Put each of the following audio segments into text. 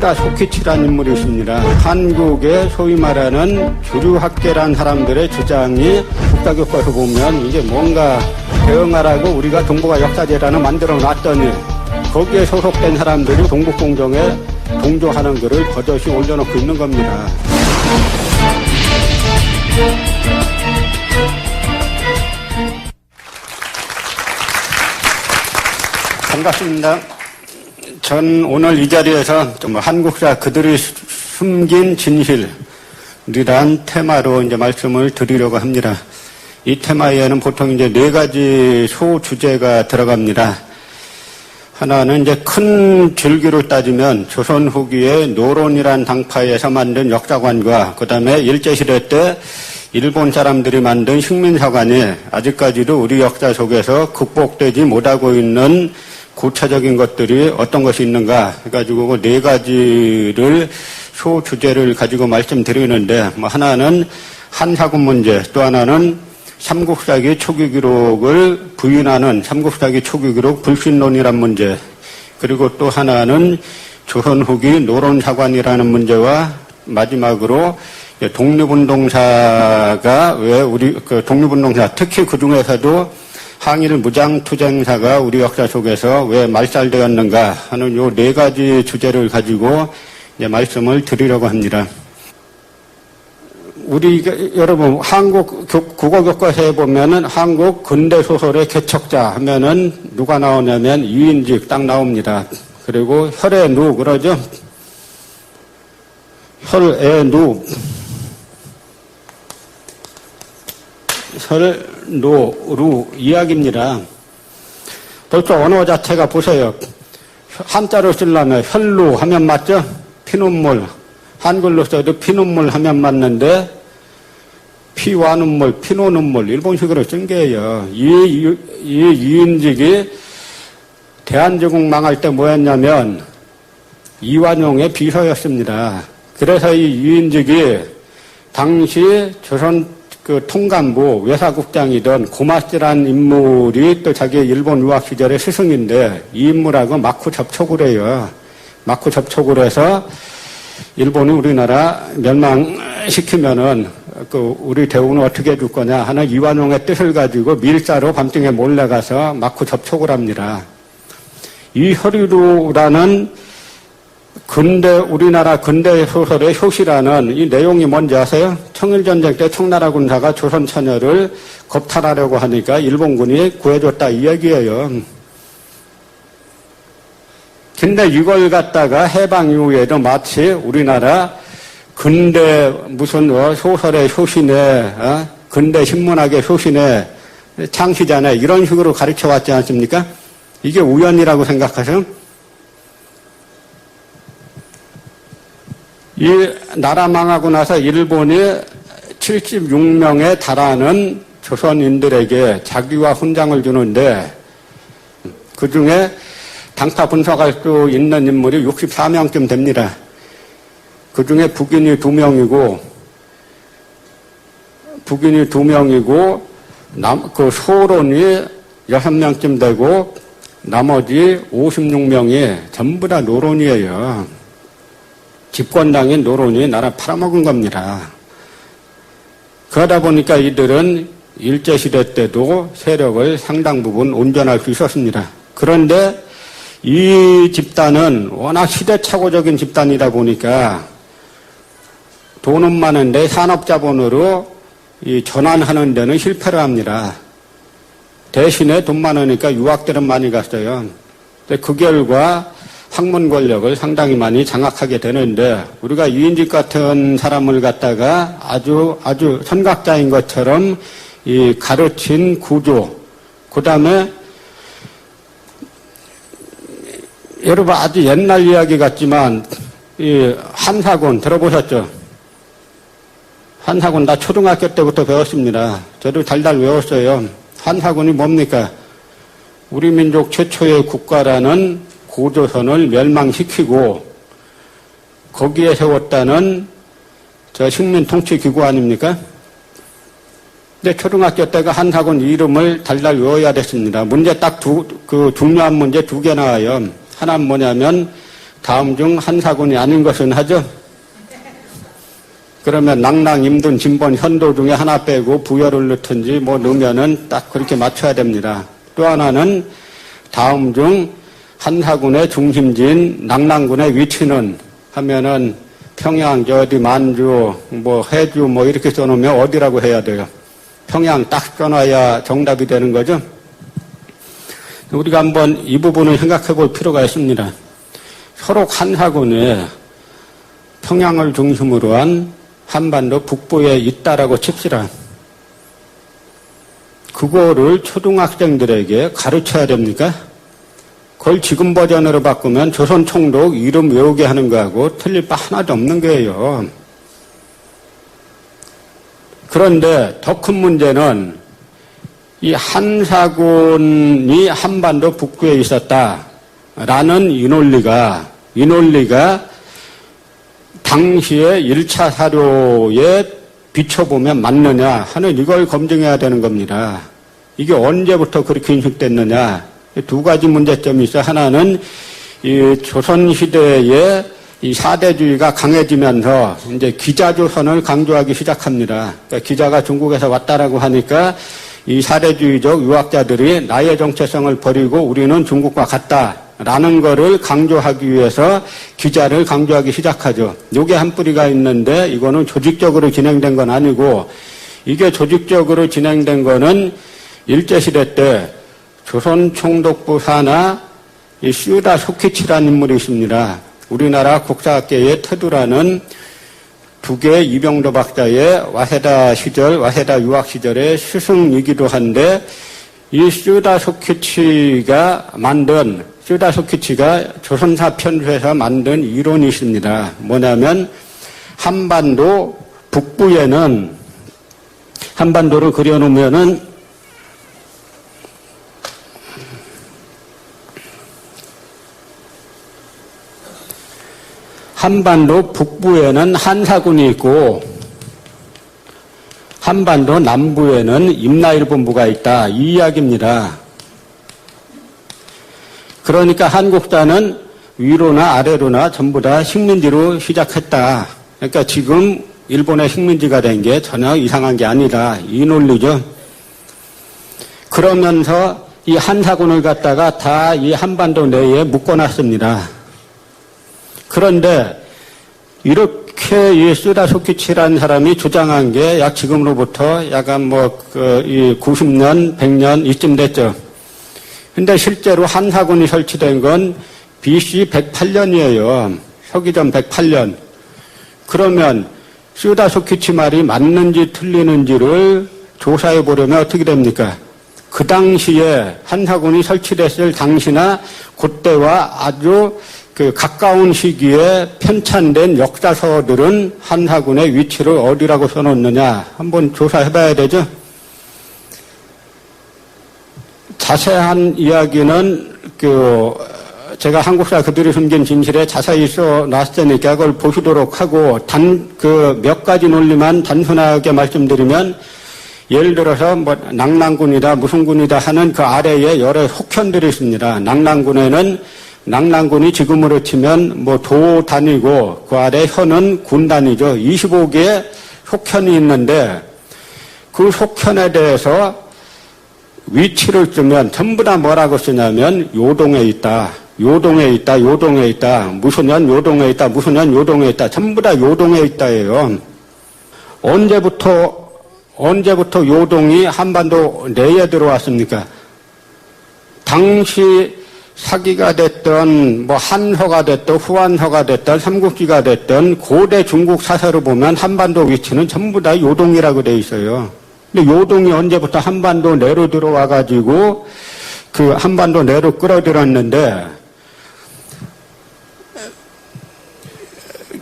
장독부 사나 이 슈다 소키치라는 인물이 있습니다. 한국의 소위 말하는 주류학계란 사람들의 주장이 국가교과서 보면 이게 뭔가 대응하라고 우리가 동북아 역사재단을 만들어 놨더니 거기에 소속된 사람들이 동북공정에 동조하는 글을 버젓이 올려놓고 있는 겁니다. 반갑습니다. 전 오늘 이 자리에서 좀 한국사 그들이 숨긴 진실이란 테마로 이제 말씀을 드리려고 합니다. 이 테마에는 보통 이제 네 가지 소 주제가 들어갑니다. 하나는 이제 큰 줄기로 따지면 조선 후기의 노론이란 당파에서 만든 역사관과 그 다음에 일제시대 때 일본 사람들이 만든 식민사관이 아직까지도 우리 역사 속에서 극복되지 못하고 있는 구체적인 것들이 어떤 것이 있는가 해가지고 그 네 가지를 소주제를 가지고 말씀드리는데 뭐 하나는 한사군 문제 또 하나는 삼국사기 초기 기록을 부인하는 삼국사기 초기 기록 불신론이란 문제 그리고 또 하나는 조선 후기 노론사관이라는 문제와 마지막으로 독립운동사가 왜 우리 그 독립운동사 특히 그 중에서도 항일 무장투쟁사가 우리 역사 속에서 왜 말살되었는가 하는 요 네 가지 주제를 가지고 이제 말씀을 드리려고 합니다. 우리 여러분 한국 국어 교과서에 보면은 한국 근대 소설의 개척자 하면은 누가 나오냐면 이인직 딱 나옵니다. 그리고 혈의 누 그러죠. 혈의 누 혈노루 이야기입니다. 벌써 언어 자체가 보세요. 한자로 쓰려면 혈루 하면 맞죠? 피눈물. 한글로 써도 피눈물 하면 맞는데 피와 눈물, 피노 눈물 일본식으로 쓴 게예요. 이, 이, 이 유인직이 대한제국 망할 때 뭐였냐면 이완용의 비서였습니다. 그래서 이 유인직이 당시 조선 그 통감부 외사국장이던 고마스라는 인물이 또 자기 일본 유학 시절의 스승인데 이 인물하고 마쿠 접촉을 해요. 마쿠 접촉을 해서 일본이 우리나라 멸망시키면은 그 우리 대우는 어떻게 해줄 거냐 하는 이완용의 뜻을 가지고 밀사로 밤중에 몰래 가서 마쿠 접촉을 합니다. 이 혈유루라는 근대 우리나라 근대 소설의 효시라는 이 내용이 뭔지 아세요? 청일전쟁 때 청나라 군사가 조선 처녀를 겁탈하려고 하니까 일본군이 구해줬다 이 얘기예요. 근데 이걸 갖다가 해방 이후에도 마치 우리나라 근대 무슨 어, 소설의 효시네, 어? 근대 신문학의 효시네, 창시자네 이런 식으로 가르쳐 왔지 않습니까? 이게 우연이라고 생각하세요? 이 나라 망하고 나서 일본이 76명에 달하는 조선인들에게 자기와 훈장을 주는데 그 중에 당타 분석할 수 있는 인물이 64명쯤 됩니다. 그 중에 북인이 2명이고 북인이 2명이고 남, 그 소론이 6명쯤 되고 나머지 56명이 전부 다 노론이에요. 집권당인 노론이 나라 팔아먹은 겁니다. 그러다 보니까 이들은 일제시대 때도 세력을 상당 부분 온전할 수 있었습니다. 그런데 이 집단은 워낙 시대착오적인 집단이다 보니까 돈은 많은데 산업자본으로 전환하는 데는 실패를 합니다. 대신에 돈 많으니까 유학들은 많이 갔어요. 그 결과 학문 권력을 상당히 많이 장악하게 되는데 우리가 이인직 같은 사람을 갖다가 아주 아주 선각자인 것처럼 이 가르친 구조 그 다음에 여러분 아주 옛날 이야기 같지만 이 한사군 들어보셨죠? 한사군 나 초등학교 때부터 배웠습니다. 저도 달달 외웠어요. 한사군이 뭡니까? 우리 민족 최초의 국가라는 고조선을 멸망시키고 거기에 세웠다는 저 식민 통치 기구 아닙니까? 근데 초등학교 때가 한사군 이름을 달달 외워야 됐습니다. 문제 딱 두, 그 중요한 문제 두 개 나와요. 하나는 뭐냐면 다음 중 한사군이 아닌 것은 하죠. 그러면 낭랑, 임둔, 진본, 현도 중에 하나 빼고 부여를 넣든지 뭐 넣으면은 딱 그렇게 맞춰야 됩니다. 또 하나는 다음 중 한사군의 중심지인 낭랑군의 위치는 하면은 평양, 저 어디 만주, 뭐 해주 뭐 이렇게 써놓으면 어디라고 해야 돼요? 평양 딱 써놔야 정답이 되는 거죠. 우리가 한번 이 부분을 생각해 볼 필요가 있습니다. 서로 한사군에 평양을 중심으로 한 한반도 북부에 있다라고 칩시다. 그거를 초등학생들에게 가르쳐야 됩니까? 그걸 지금 버전으로 바꾸면 조선 총독 이름 외우게 하는 거하고 틀릴 바 하나도 없는 거예요. 그런데 더 큰 문제는 이 한사군이 한반도 북부에 있었다라는 이 논리가 이 논리가 당시의 1차 사료에 비춰보면 맞느냐 하는 이걸 검증해야 되는 겁니다. 이게 언제부터 그렇게 인식됐느냐 두 가지 문제점이 있어. 하나는 이 조선시대에 이 사대주의가 강해지면서 이제 기자조선을 강조하기 시작합니다. 그러니까 기자가 중국에서 왔다라고 하니까 이 사대주의적 유학자들이 나의 정체성을 버리고 우리는 중국과 같다 라는 거를 강조하기 위해서 기자를 강조하기 시작하죠. 요게 한 뿌리가 있는데 이거는 조직적으로 진행된 건 아니고 이게 조직적으로 진행된 거는 일제시대 때 조선 총독부 산하 이 시우다 소키치라는 인물이 있습니다. 우리나라 국사학계의 태두라는 북의 이병도 박사의 와세다 시절, 와세다 유학 시절의 스승이기도 한데 이 슈다 소키치가 만든 슈다 소키치가 조선사 편수에서 만든 이론이 있습니다. 뭐냐면 한반도 북부에는 한반도를 그려놓으면은 한반도 북부에는 한사군이 있고 한반도 남부에는 임나일본부가 있다. 이 이야기입니다. 그러니까 한국사는 위로나 아래로나 전부 다 식민지로 시작했다. 그러니까 지금 일본의 식민지가 된 게 전혀 이상한 게 아니다. 이 논리죠. 그러면서 이 한사군을 갖다가 다 이 한반도 내에 묶어놨습니다. 그런데 이렇게 이 쓰다소키치라는 사람이 주장한 게 약 지금으로부터 약간 뭐그 90년, 100년 이쯤 됐죠. 근데 실제로 한사군이 설치된 건 BC 108년이에요. 서기전 108년. 그러면 쓰다소키치 말이 맞는지 틀리는지를 조사해 보려면 어떻게 됩니까? 그 당시에 한사군이 설치됐을 당시나 그때와 아주 그 가까운 시기에 편찬된 역사서들은 한사군의 위치를 어디라고 써놓느냐 한번 조사해 봐야 되죠. 자세한 이야기는 그 제가 한국사 그들이 숨긴 진실에 자세히 써 놨으니까 그걸 보시도록 하고 단 그 몇 가지 논리만 단순하게 말씀드리면 예를 들어서 뭐 낭랑군이다 무슨 군이다 하는 그 아래에 여러 속현들이 있습니다. 낭랑군에는 낭랑군이 지금으로 치면 뭐 도 단위고 그 아래 현은 군 단위죠. 25개의 속현이 있는데 그 속현에 대해서 위치를 쓰면 전부 다 뭐라고 쓰냐면 요동에 있다. 요동에 있다. 요동에 있다. 무슨 년 요동에 있다. 무슨 년 요동에 있다. 전부 다 요동에 있다예요. 언제부터 언제부터 요동이 한반도 내에 들어왔습니까? 당시 사기가 됐던 뭐 한서가 됐던 후한서가 됐던 삼국지가 됐던 고대 중국 사서를 보면 한반도 위치는 전부 다 요동이라고 돼 있어요. 근데 요동이 언제부터 한반도 내로 들어와 가지고 그 한반도 내로 끌어들였는데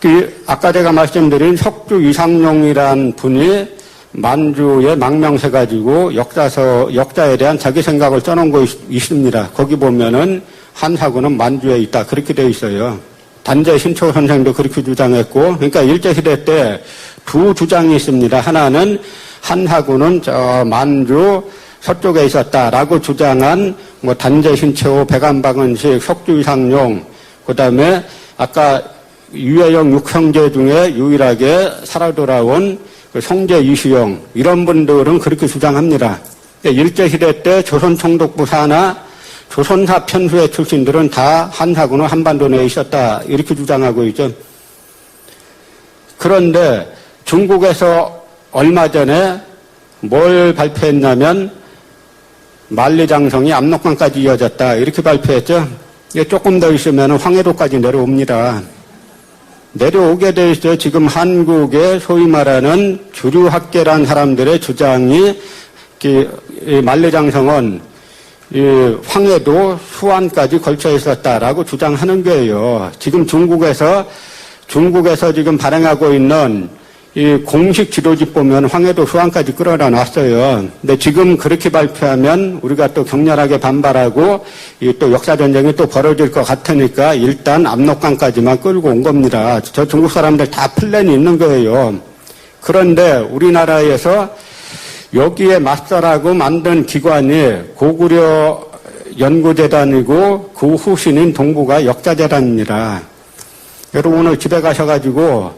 그 아까 제가 말씀드린 석주 이상용이란 분이 만주에 망명해 가지고 역사서 역사에 대한 자기 생각을 써놓은 거 있, 습니다 거기 보면은 한사군은 만주에 있다 그렇게 되어 있어요. 단재 신초 선생도 그렇게 주장했고 그러니까 일제 시대 때 두 주장이 있습니다. 하나는 한사군은 저 만주 서쪽에 있었다라고 주장한 뭐 단재 신채호, 백안박은식, 석주 이상용, 그 다음에 아까 유해영 육형제 중에 유일하게 살아 돌아온 그 성재 이수영 이런 분들은 그렇게 주장합니다. 일제시대 때 조선총독부 사나 조선사 편수의 출신들은 다 한사군은 한반도 내에 있었다 이렇게 주장하고 있죠. 그런데 중국에서 얼마 전에 뭘 발표했냐면 만리장성이 압록강까지 이어졌다 이렇게 발표했죠. 이게 조금 더 있으면 황해도까지 내려옵니다. 내려오게 돼 있어요. 지금 한국의 소위 말하는 주류학계란 사람들의 주장이 이 황해도 수안까지 걸쳐 있었다라고 주장하는 거예요. 지금 중국에서 중국에서 지금 발행하고 있는 이 공식 지도집 보면 황해도 수안까지 끌어다 놨어요. 근데 지금 그렇게 발표하면 우리가 또 격렬하게 반발하고 이 또 역사 전쟁이 또 벌어질 것 같으니까 일단 압록강까지만 끌고 온 겁니다. 저 중국 사람들 다 플랜이 있는 거예요. 그런데 우리나라에서 여기에 맞서라고 만든 기관이 고구려 연구재단이고 그 후신인 동부가 역사재단입니다. 여러분 오늘 집에 가셔가지고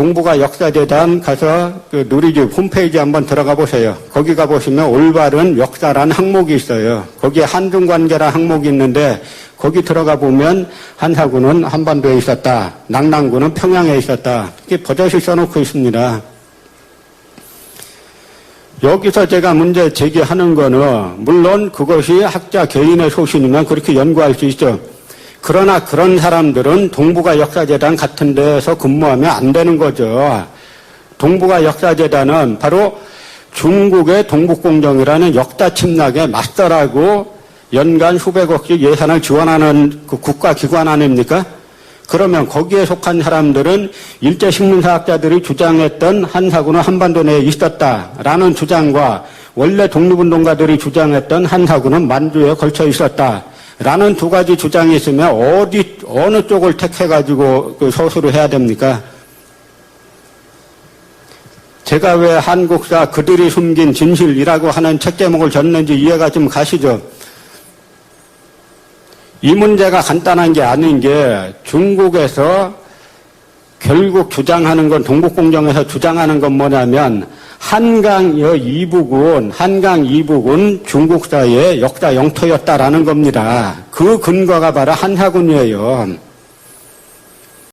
동부가 역사재단 가서 그 누리집 홈페이지 한번 들어가 보세요. 거기 가 보시면 올바른 역사란 항목이 있어요. 거기에 한중 관계란 항목이 있는데 거기 들어가 보면 한사군은 한반도에 있었다. 낙랑군은 평양에 있었다. 이게 버젓이 써놓고 있습니다. 여기서 제가 문제 제기하는 거는 물론 그것이 학자 개인의 소신이면 그렇게 연구할 수 있죠. 그러나 그런 사람들은 동북아 역사재단 같은 데서 근무하면 안 되는 거죠. 동북아 역사재단은 바로 중국의 동북공정이라는 역사 침략에 맞서라고 연간 수백억씩 예산을 지원하는 그 국가기관 아닙니까? 그러면 거기에 속한 사람들은 일제식민사학자들이 주장했던 한사군은 한반도 내에 있었다라는 주장과 원래 독립운동가들이 주장했던 한사군은 만주에 걸쳐 있었다. 라는 두 가지 주장이 있으면 어디, 어느 쪽을 택해 가지고 그 서술을 해야 됩니까? 제가 왜 한국사 그들이 숨긴 진실이라고 하는 책 제목을 졌는지 이해가 좀 가시죠? 이 문제가 간단한 게 아닌 게 중국에서 결국 주장하는 건 동북공정에서 주장하는 건 뭐냐면 한강 이북은 한강 이북은 중국사의 역사 영토였다라는 겁니다. 그 근거가 바로 한사군이에요.